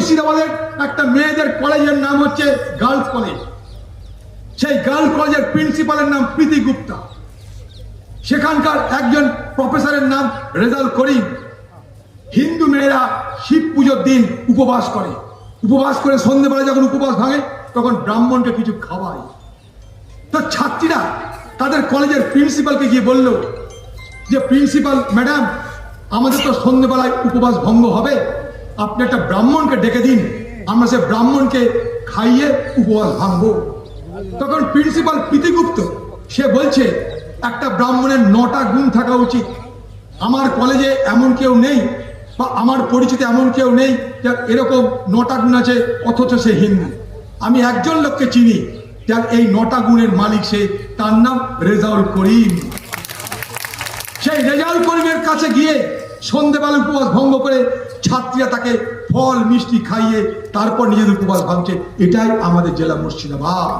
মুর্শিদাবাদের একটা মেয়েদের কলেজের নাম হচ্ছে গার্লস কলেজ। সেই গার্লস কলেজের প্রিন্সিপালের নাম প্রীতি গুপ্তা। সেখানকার একজন প্রফেসরের নাম রেজাল করিম। হিন্দু মেয়েরা শিব পুজোর দিন উপবাস করে। উপবাস করে সন্ধ্যেবেলা যখন উপবাস ভাঙে, তখন ব্রাহ্মণকে কিছু খাওয়ায়। তো ছাত্রীরা তাদের কলেজের প্রিন্সিপালকে গিয়ে বলল যে, প্রিন্সিপাল, ম্যাডাম, আমাদের তো সন্ধ্যেবেলায় উপবাস ভঙ্গ হবে। আপনি একটা ব্রাহ্মণকে ডেকে দিন, আমরা সে ব্রাহ্মণকে খাইয়ে উপবাস ভাঙবো। তখন প্রিন্সিপাল প্রীতিগুপ্ত, সে বলছে, একটা ব্রাহ্মণের নটা গুণ থাকা উচিত। আমার কলেজে এমন কেউ নেই, বা আমার পরিচিত এমন কেউ নেই, যার এরকম নটা গুণ আছে, অথচ সে হিন্দু। আমি একজন লোককে চিনি, যার এই নটা গুণের মালিক সে, তার নাম রেজাউল করিম। সেই রেজাউল করিমের কাছে গিয়ে সন্ধেবেলা উপবাস ভঙ্গ করে ছাত্রীরা তাকে ফল, মিষ্টি খাইয়ে তারপর নিজেদের উপবাস ভাঙছে। এটাই আমাদের জেলা মুর্শিদাবাদ।